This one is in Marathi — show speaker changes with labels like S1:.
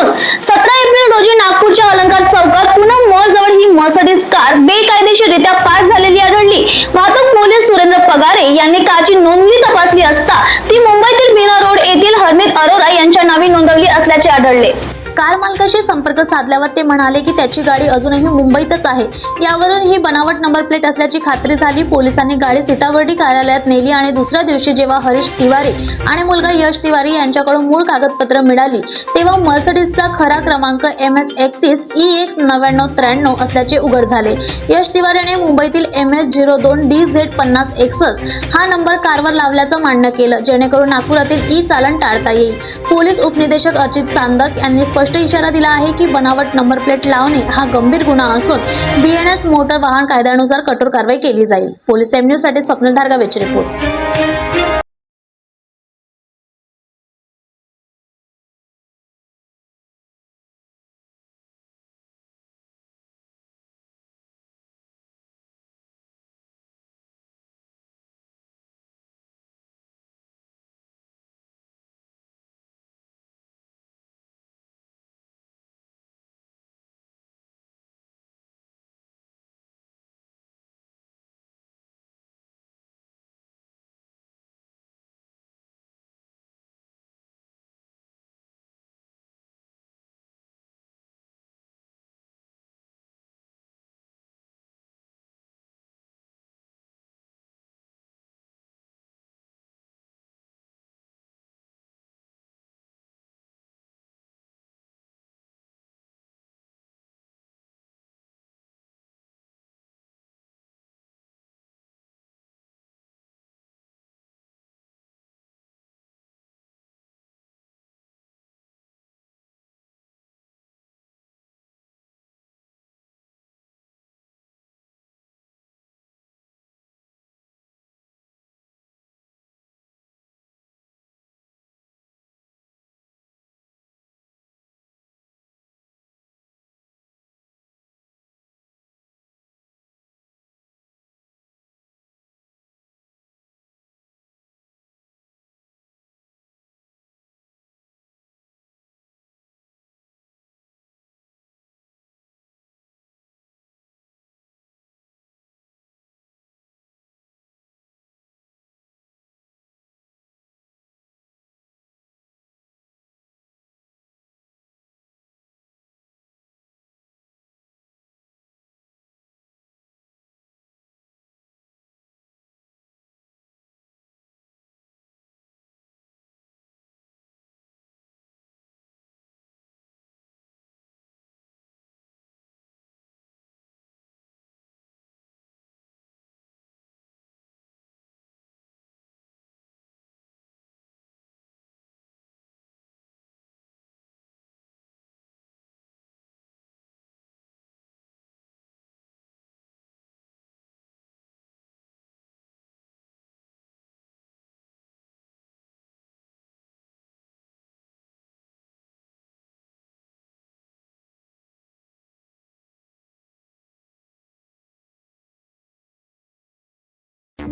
S1: असून सतरा एप्रिल रोजी नागपूरच्या अलंकार चौकात पुन्हा मॉल जवळ ही मर्सडीज कार बेकायदेशीररित्या पार्क झालेली आढळली. वाहतूक पोलीस सुरेंद्र पगारे यांनी कारची नोंदणी तपासली असता ती मुंबईतील मीना रोड येथील हरमित अरोरा यांच्या नावे नोंदवली असल्याचे आढळले. कार मालकाशी संपर्क साधल्यावर ते म्हणाले की त्याची गाडी अजूनही मुंबईतच आहे. यावरून ही बनावट नंबर प्लेट असल्याची खात्री झाली. पोलिसांनी गाडी सीतावर्डी कार्यालयात नेली आणि दुसऱ्या दिवशी जेव्हा हरीश तिवारी आणि मुलगा यश तिवारी यांच्याकडून मूळ कागदपत्र मिळाली तेव्हा मर्सडीजचा खरा क्रमांक एम एस एकतीस ई एक्स नव्याण्णव त्र्याण्णव असल्याचे उघड झाले. यश तिवारीने मुंबईतील एम एस झिरो दोन डी झेड पन्नास एकसष्ट हा नंबर कारवर लावल्याचं मान्य केलं जेणेकरून नागपुरातील ई चालन टाळता येईल. पोलीस उपनिदेशक अर्चित चांदक यांनी स्पष्ट इशारा दिला आहे की बनावट नंबर प्लेट लावणे हा गंभीर गुन्हा असून बीएनएस मोटर वाहन कायद्यानुसार कठोर कारवाई केली जाईल. पोलीस टाइम न्यूजसाठी स्वप्नील रिपोर्ट.